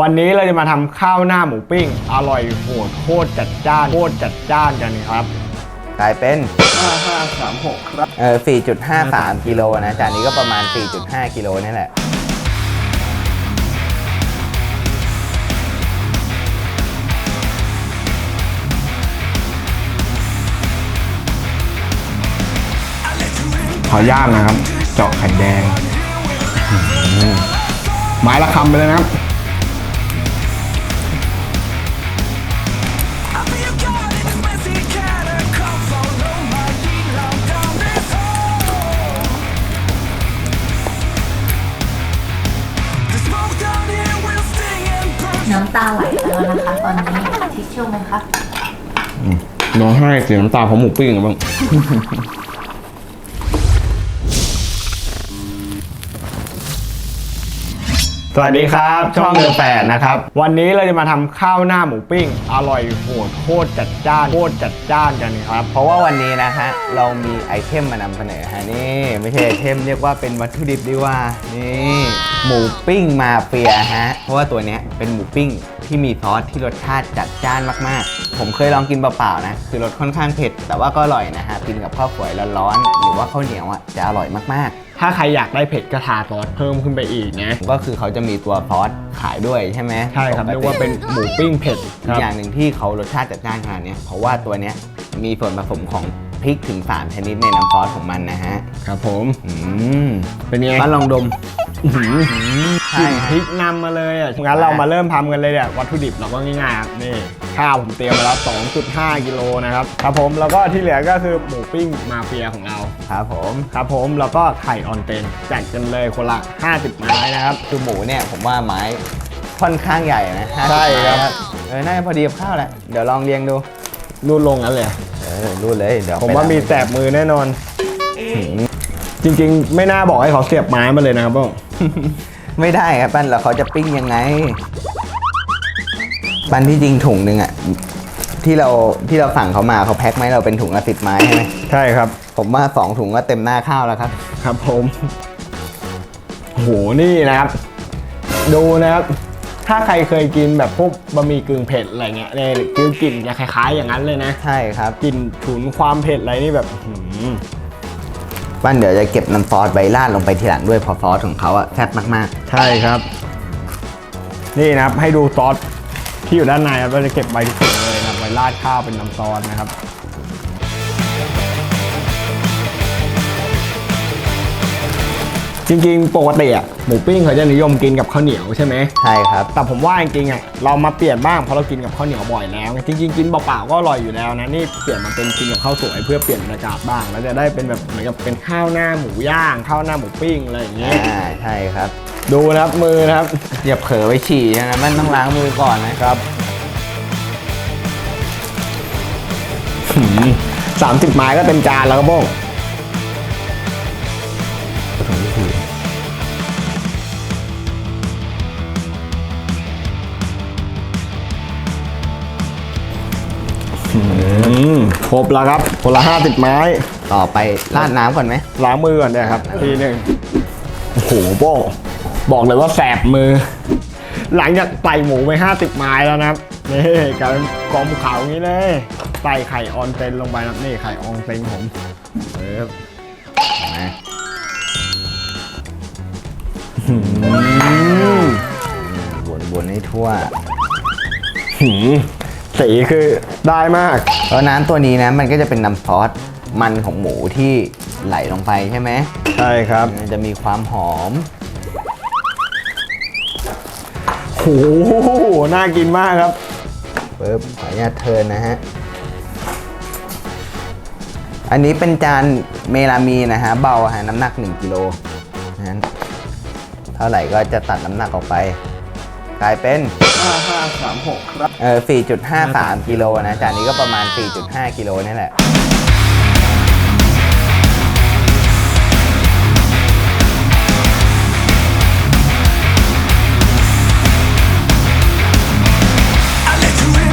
วันนี้เราจะมาทำข้าวหน้าหมูปิ้ง อร่อยโหดโคตรจัดจ้านโคตรจัดจ้านกันครับกลายเป็น 5536 ครับ เออ 4.53 กิโลนะจานนี้ก็ประมาณ 4.5 กิโลนี่แหละ ขอย่างนะครับ เจาะไข่แดงอื้อหือไม้ละคำไปเลยนะครับ น้องให้เสียน้ำตาเพราะหมูปิ้งอะบ้าง สวัสดีครับ ช่องเดือแปดนะครับ วันนี้เราจะมาทำข้าวหน้าหมูปิ้ง อร่อยโหดโคตรจัดจ้านโคตรจัดจ้านกันครับ เพราะว่าวันนี้นะฮะ เรามีไอเทมมานำเสนอฮะนี่ ไม่ใช่ไอเทมเรียกว่าเป็นวัตถุดิบดีกว่า นี่ หมูปิ้งมาเฟียฮะ เพราะว่าตัวเนี้ยเป็นหมูปิ้งที่มีซอสที่รสชาติจัดจ้านมากๆ ผมเคยลองกินเปล่าๆนะ คือรสค่อนข้างเผ็ด แต่ว่าก็อร่อยนะฮะ กินกับข้าวสวยร้อนๆหรือว่าข้าวเหนียวอะจะอร่อยมากๆถ้าใครอยากได้เผ็ดก็ทาซอสเพิ่มขึ้นไปอีกนะ ก็คือเขาจะมีตัวซอสขายด้วยใช่ไหมใช่ครับปกติเรียกว่าเป็นหมูปิ้งเผ็ดคอีรักบอย่างหนึ่งที่เขารสชาติจัดจ้านขนาดเนี้ยเพราะว่าตัวเนี้ยมีส่วนผสมของพริกถึง 3 ชนิดในน้ำซอสของมันนะฮะ ครับผม อืม เป็นไงมาลองดมอื้อหือ ใช่กลิ่นพริกนำมาเลยอะงั้นเรามาเริ่มทำกันเลยเนี่ยวัตถุดิบเราก็ง่ายๆครับนี่ข้าวผมเตรียมมาแล้ว 2.5 กิโลนะครับครับผมแล้วก็ที่เหลือก็คือหมูปิ้งมาเฟียของเราครับผมครับผมแล้วก็ไข่ออนเตนจัดกันเลยคนละ 50 ไม้นะครับคือหมูเนี่ยผมว่าไม้ค่อนข้างใหญ่นะ50ใช่ครับ ไม้เออน่าจะพอดีกับข้าวแหละเดี๋ยวลองเรียงดูรูดลงกันเลย เออรู้เลยเดี๋ยวผมไปว่าลองมีแสบมือแน่นอน จริงๆ ไม่น่าบอกให้เขาเสียบไม้มาเลยนะครับพ่อ ไม่ได้ครับปั้นแล้วเขาจะปิ้งยังไง ปั้นที่จริงถุงหนึ่งอะที่เราที่เราสั่งเขามาเขาแพ็คไหมาให้เราเป็นถุงละสิบไม้ใช่ไหมใช่ครับ ผมว่าสองถุงก็เต็มหน้าข้าวแล้วครับ ครับผมโอ้โหนี่นะครับ ดูนะครับ ถ้าใครเคยกินแบบพวกบะหมี่กึ่งเผ็ดอะไรเงี้ยเนี่ยคือกลิ่นจะคล้ายๆ อย่างนั้นเลยนะ ใช่ครับ กลิ่นฉุนความเผ็ดอะไรนี่แบบอื้อ บ้านเดี๋ยวจะเก็บน้ำซอสไว้ราดลงไปทีหลังด้วยเพอซอสของเขาอะแซ่บมากใช่ครับ นี่นะครับให้ดูซอสที่อยู่ด้านในครับเราจะเก็บใบถุงเลยนะครับไว้ราดข้าวเป็นน้ำซอสนะครับ จริงๆ ปกติอะหมูปิ้งเขาจะนิยมกินกับข้าวเหนียวใช่ไหมๆใช่ครับ แต่ผมว่าจริงๆอะเรามาเปลี่ยนบ้างเพราะเรากินกับข้าวเหนียวบ่อยแล้วไงจริงๆกินเปล่าๆก็อร่อยอยู่แล้วนะนี่เปลี่ยนมาเป็นกินกับข้าวสวยเพื่อเปลี่ยนบรรยากาศบ้าง แล้วจะได้เป็นแบบเหมือนกับเป็นข้าวหน้าหมูย่างข้าวหน้าหมูปิ้งอะไรอย่างเงี้ยอ่าใช่ครับ ดูนะครับมือนะครับอย่าเผลอไปฉี่นะมันต้องล้างมือก่อนนะครับสามสิบไม้ก็เต็มจานแล้วครับโบ้ง ครบแล้วครับคนละห้าสิบไม้ ต่อไปราดน้ำก่อนไหมล้างมือก่อนเนี่ยครับ ทีหนึ่งโอ้โหโบ้งบอกเลยว่าแสบมือ หลังจากไต่หมูไปห้าสิบไม้แล้วนะครับนี่กลายเป็นกองภูเขาอย่างนี้เลยใส่ไข่ออนเซนลงไปนะครับนี่ไข่ออนเซนผมเออนะอืมวนๆให้ทั่ว หืม สีคือได้มาก แล้วน้ำตัวนี้นะมันก็จะเป็นน้ำซอสมันของหมูที่ไหลลงไปใช่ไหมใช่ครับ มันจะมีความหอมโหน่ากินมากครับปึ๊บขออนุญาตเทิร์นนะฮะ อันนี้เป็นจานเมลามีนะฮะ เบาฮะน้ำหนัก 1กิโลนั้นเท่าไหร่ก็จะตัดน้ำหนักออกไป กลายเป็น 5536 ครับ เออ4.53 กิโลนะ จานนี้ก็ประมาณ 4.5 กิโลนี่แหละ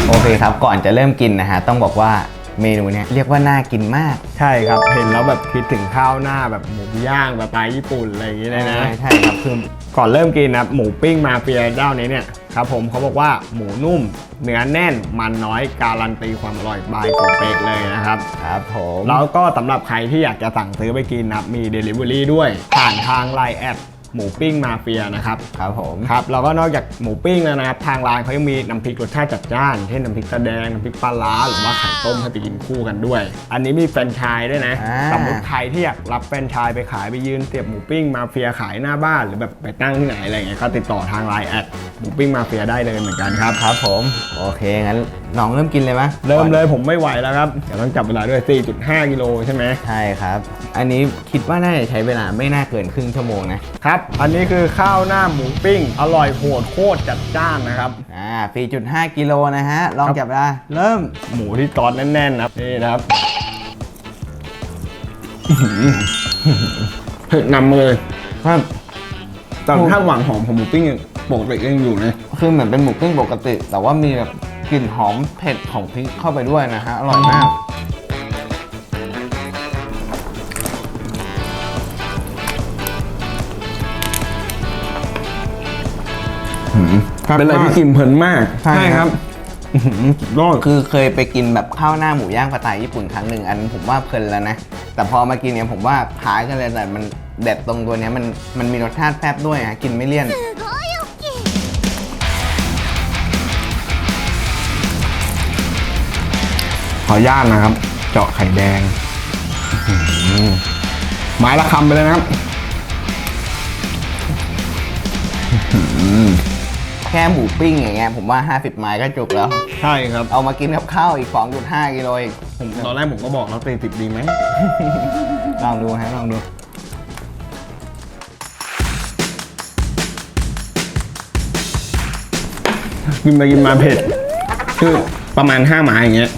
โอเคครับ ก่อนจะเริ่มกินนะฮะ ต้องบอกว่า เมนูเนี้ยเรียกว่าน่ากินมาก ใช่ครับ เห็นแล้วแบบคิดถึงข้าวหน้าแบบหมูย่างแบบสไตล์ญี่ปุ่นอะไรอย่างงี้เลยนะใช่ใช่ครับคือก่อนเริ่มกินนะครับหมูปิ้งมาเฟียเจ้านี้เนี่ยครับผมเขาบอกว่าหมูนุ่ม เนื้อแน่นมันน้อยการันตีความอร่อยบายของเป็กเลยนะครับครับผมแล้วก็สำหรับใครที่อยากจะสั่งซื้อไปกินนะครับมี Delivery ด้วยผ่านทางไลน์แอด หมูปิ้งมาเฟียนะครับครับผมครับแล้วก็นอกจากหมูปิ้งแล้วนะครับ ทางร้านเขายังมีน้ำพริกรสชาติจัดจ้านเช่นน้ำพริกตะแดงน้ำพริกปลาร้าหรือว่าไข่ต้มให้ไปกินคู่กันด้วย อันนี้มีแฟรนไชส์ด้วยนะอ่าสมมติใครที่อยากรับแฟรนไชส์ไปขายไปยืนเสียบหมูปิ้งมาเฟียขายหน้าบ้านหรือแบบไปตั้งที่ไหนอะไรเงี้ยก็ติดต่อทางไลน์แอด หมูปิ้งมาเฟียได้เลยเหมือนกันครับครับผม โอเค งั้นน้องเริ่มกินเลยไหมเริ่มเลยผมไม่ไหวแล้วครับเดี๋ยวต้องจับเวลาด้วย 4.5 กิโลใช่ไหมใช่ครับ อันนี้คิดว่าน่าจะใช้เวลาไม่น่าเกินครึ่งชั่วโมงนะครับ อันนี้คือข้าวหน้าหมูปิ้ง อร่อยโหดโคตรจัดจ้านนะครับ อ่า 4.5 กิโลนะฮะ ลองจับเวลา เริ่ม หมูที่ตอนแน่นๆนะครับนี่นะครับเผ็ดนำมาเลยครับแต่ถ้าหวังหอมของหมูปิ้งยัง ปกติยังอยู่นะคือเหมือนเป็นหมูปิ้งปกติ แต่ว่ามีแบบกลิ่นหอมเผ็ดของพริกเข้าไปด้วยนะฮะอร่อยมากเป็นอะไรที่กินเพลินมาก ใช่ครับอื้อหือสุดยอดคือเคยไปกินแบบข้าวหน้าหมูย่างสไตล์ญี่ปุ่นครั้งหนึ่งอันนั้นผมว่าเพลินแล้วนะ แต่พอมากินเนี่ยผมว่าคล้ายกันเลยแต่มันเด็ดตรงตัวเนี้ยมันมันมีรสชาติแซ่บด้วยฮะกินไม่เลี่ยน ขออนุญาตนะครับ เจาะไข่แดงอื้อหือไม้ละคำไปเลยนะครับแค่หมูปิ้งอย่างเงี้ยผมว่า 50 ไม้ก็จุกแล้ว ใช่ครับ เอามากินกับข้าวอีก 2.5กิโลอีกผมตอนแรกผมก็บอกแล้วตีสิบดีไหม ลองดูฮะลองดูกินไปกินมาเผ็ด คือประมาณ5หมาอย่างเงี้ย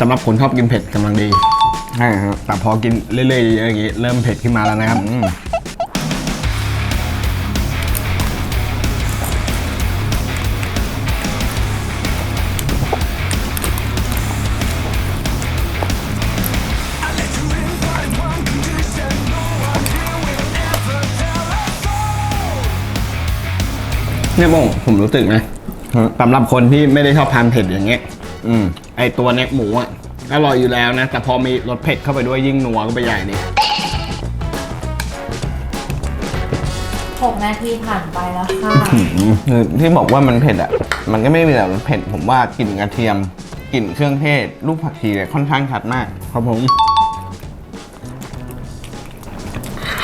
สำหรับคนชอบกินเผ็ดกำลังดีใช่ครับแต่พอกินเรื่อยๆอย่างงี้เริ่มเผ็ดขึ้นมาแล้วนะครับอืมเนี่ยผมผมรู้สึกนะสำหรับคนที่ไม่ได้ชอบทานเผ็ดอย่างเงี้ย อืม ไอตัวเนี้ยหมูอะอร่อยอยู่แล้วนะ แต่พอมีรสเผ็ดเข้าไปด้วยยิ่งนัวก็ไปใหญ่นี่6นาทีผ่านไปแล้วค่ะคือที่บอกว่ามันเผ็ดอะ มันก็ไม่มีแต่มันเผ็ด ผมว่ากลิ่นกระเทียมกลิ่นเครื่องเทศลูกผักชีเนี่ยค่อนข้างชัดมาก ครับผม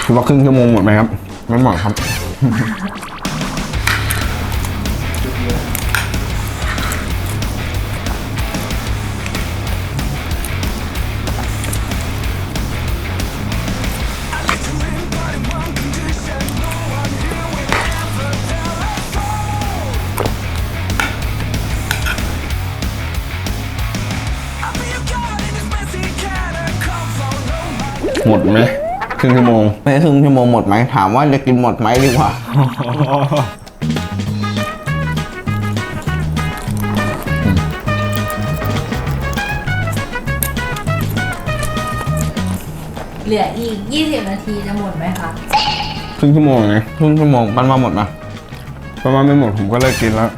คิดว่าครึ่งชั่วโมงหมดไหมครับ ไม่หมดครับ รึ่งชั่วโมง ไม่ครึ่งชั่วโมงหมดไหมถามว่าจะกินหมดไหมดีกว่า เหลืออีก 20 นาทีจะหมดไหมคะ ครึ่งชั่วโมงนะครึ่งชั่วโมงปันมาหมดไหมประมาณไม่หมดผมก็เลิกกินแล้ว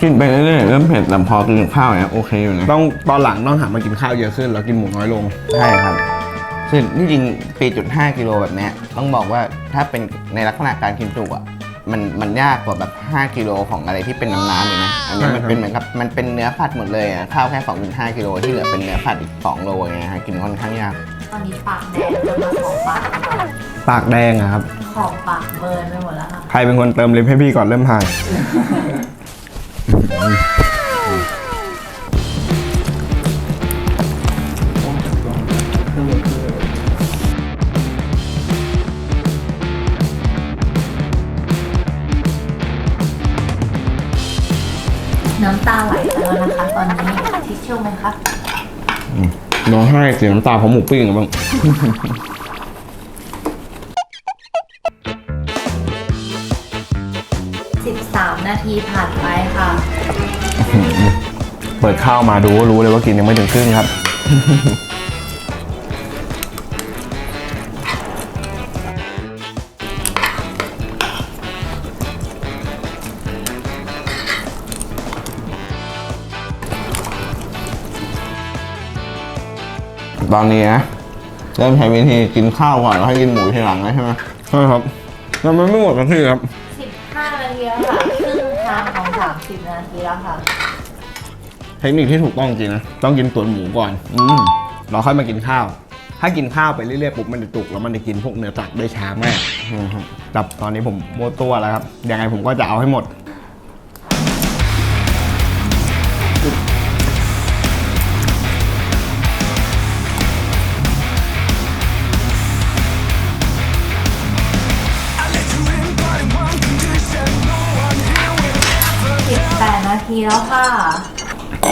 กินไปเรื่อยๆเริ่มเผ็ดแต่พอกินกับข้าวเนี่ยโอเคอยู่นะต้องตอนหลังต้องหันมากินข้าวเยอะขึ้นแล้วกินหมูน้อยลง ใช่ครับ คือที่จริง4.5กิโลแบบเนี้ยต้องบอกว่าถ้าเป็นในลักษณะการกินจุอะมันมันยากกว่าแบบ 5กิโลของอะไรที่เป็นน้ำๆอยู่นะอันนี้มันเป็นเหมือนกับมันเป็นเนื้อผัดหมดเลยอะข้าวแค่2.5กิโลที่เหลือเป็นเนื้อผัดอีก2โลไงฮะกินค่อนข้างยากตอนนี้ปากแดงจนมาขอบปากแล้วค่ะปากแดงอะครับ ขอบปากเบิร์นไปหมดแล้วค่ะใครเป็นคนเติมลิปให้พี่ก่อนเริ่มถ่าย น้ำตาไหลไปแล้วนะคะ ตอนนี้ทิชชู่ไหมคะน้องให้เสียน้ำตาเพราะหมูปิ้งอะบ้าง 13 นาทีผ่านไปค่ะ เปิดข้าวมาดูก็รู้เลยว่ากินยังไม่ถึงครึ่งครับ ตอนนี้นะเริ่มใช้วิธีกินข้าวก่อนแล้วให้กินหมูทีหลังแล้วใช่ไหมใช่ครับแล้วมันไม่หมดสักทีครับ15นาทีแล้วค่ะครึ่งทางของ30นาทีแล้วค่ะ เทคนิคที่ถูกต้องจริงนะต้องกินตุ๋นหมูก่อน อืมเราค่อยมากินข้าว ถ้ากินข้าวไปเรื่อยๆปุ๊บมันจะจุกแล้วมันจะกินพวกเนื้อสัตว์ได้ช้ามากแต่ตอนนี้ผมโมวตัวแล้วครับยังไงผมก็จะเอาให้หมด 18นาทีแล้วค่ะ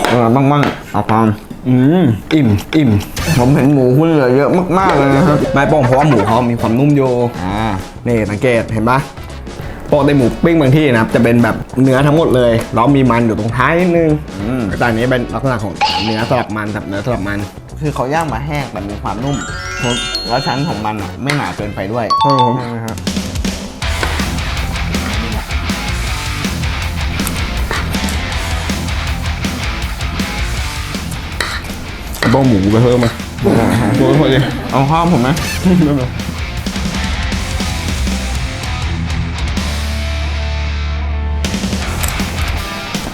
เออบ้างบ้างๆเอาความอืมอิ่มอิ่มผมเห็นหมูคุณเหลือเยอะมากๆเลยนะครับไม่โป้งเพราะว่าหมูเขามีความนุ่มโยอ่านี่สังเกตเห็นปะปกติหมูปิ้งบางที่นะครับ จะเป็นแบบเนื้อทั้งหมดเลย แล้วมีมันอยู่ตรงท้ายนิดนึงอืมแต่อันนี้เป็นลักษณะของเนื้อสลับมันกับเนื้อสลับมัน คือเขาย่างมาแห้งแต่มีความนุ่มแล้วชั้นของมันอะไม่หนาเกินไปด้วย ครับผม ใช่ไหมครับบ้องหมูไปเพิ่มมาโอ้ยพอดีเอาข้าวผมไหม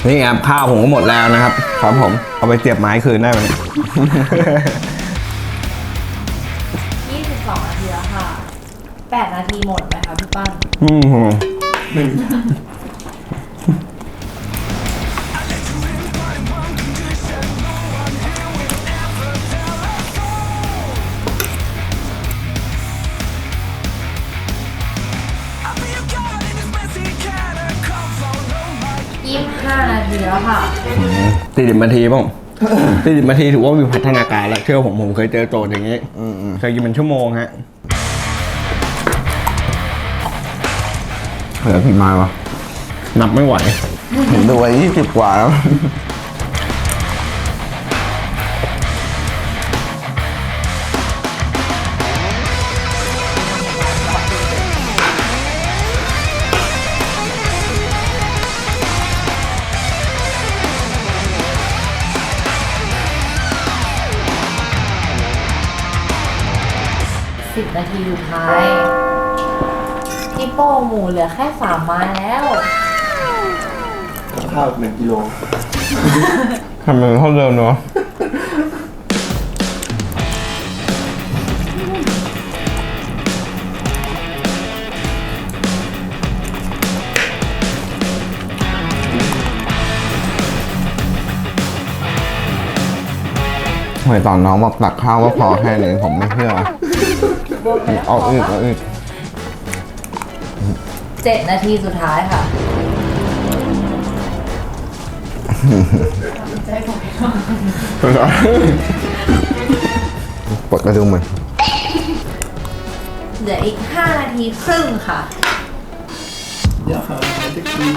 นี่ครับข้าวผมก็หมดแล้วนะครับ ครับผม เอาไปเสียบไม้คืนได้ไหม22นาทีแล้วค่ะ8นาทีหมดไหมคะพี่ปั้นอืม 25นาทีแล้วค่ะ สี่สิบนาทีป่ะสี่สิบนาทีถือว่ามีพัฒนาการแล้วเชื่อผมผมเคยเจอโจทย์อย่างนี้อืมอืมเคยกินเป็นชั่วโมงฮะเหลือกี่ไม้วะนับไม่ไหว ผมดูไว้ยี่สิบกว่าแล้ว นาทีสุดท้ายพี่โป้หมูเหลือแค่3ไม้แล้ว ข้าวหนึ่งกิโลทำไมเท่าเดิมเนาะเฮ้ยตอนน้องบอกตักข้าวว่าพอแค่นี้ผมไม่เชื่อ เอาอีกเอาอีก7นาทีสุดท้ายค่ะปลดกระดุมมันเหลืออีก 5 นาทีครึ่งค่ะ เดี๋ยวหาจะกิน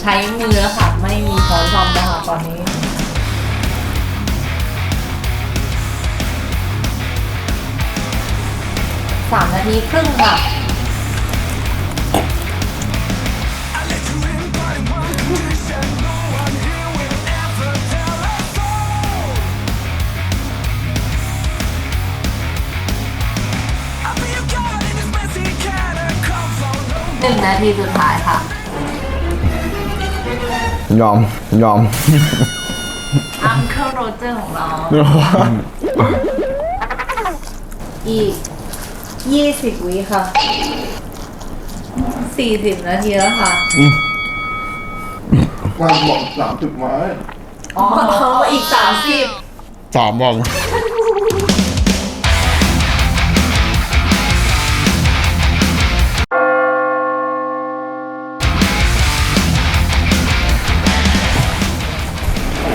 ใช้มือแล้วค่ะ ไม่มีช้อนซ่อมแล้วค่ะตอนนี้ สามนาทีครึ่งค่ะหนึ่งนาทีสุดท้ายค่ะ ยอม ยอม อังเคิลโรเจอร์ของเรา อีก ยี่สิบวิค่ะสี่สิบนาทีแล้วค่ะ วางบอกสามจุดไม้อ๋ออีกสามสิบสามบอก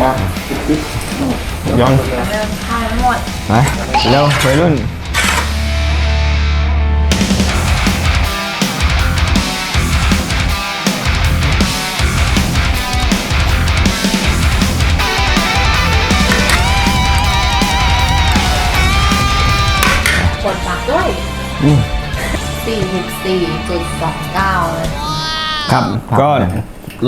มาย้อนเริ่มทายหมด ไปเร็ววัยรุ่น ดปักด้วยสี่สิบสี่จุดสองเก้าเลยครับ ก็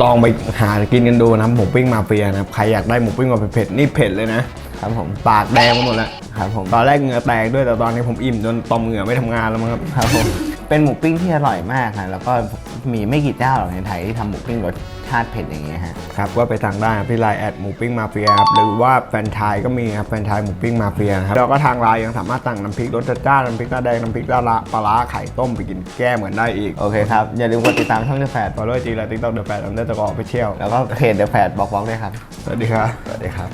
ลองไปหากินกันดูนะครับหมูปิ้งมาเฟียนะครับใครอยากได้หมูปิ้งมาเผ็ดๆนี่เผ็ดเลยนะครับผมปากแดงไปหมดแล้วครับผมตอนแรกเหงื่อแตกด้วยแต่ตอนนี้ผมอิ่มจนต่อมเหงื่อไม่ทำงานแล้วมั้งครับครับผม เป็นหมูปิ้งที่อร่อยมากฮะแล้วก็มีไม่กี่เจ้าหรอกในไทยที่ทำหมูปิ้งรสชาติเผ็ดอย่างเงี้ยฮะ ครับก็ไปสั่งได้ครับที่ไลน์แอดหมูปิ้งมาเฟียครับหรือว่าแฟรนไชายก็มีครับแฟรนไชายหมูปิ้งมาเฟียนะครับแล้วก็ทางไลน์ยังสามารถสั่งน้ำพริกรสจัดจ้านน้ำพริกตาแดงน้ำพริกตาละปลาร้าไข่ต้มไปกินแก้เหมือนได้อีกโอเคครับ อย่าลืมกดติดตามช่องเดอะแฟดฟอลโล่จีและติ๊กต็อกเดอะแฟร์อันเดอร์ตะกอไปเที่ยวแล้วก็เพจเดอะแฟดบอกบอกด้วยครับ สวัสดีครับ สวัสดีครับ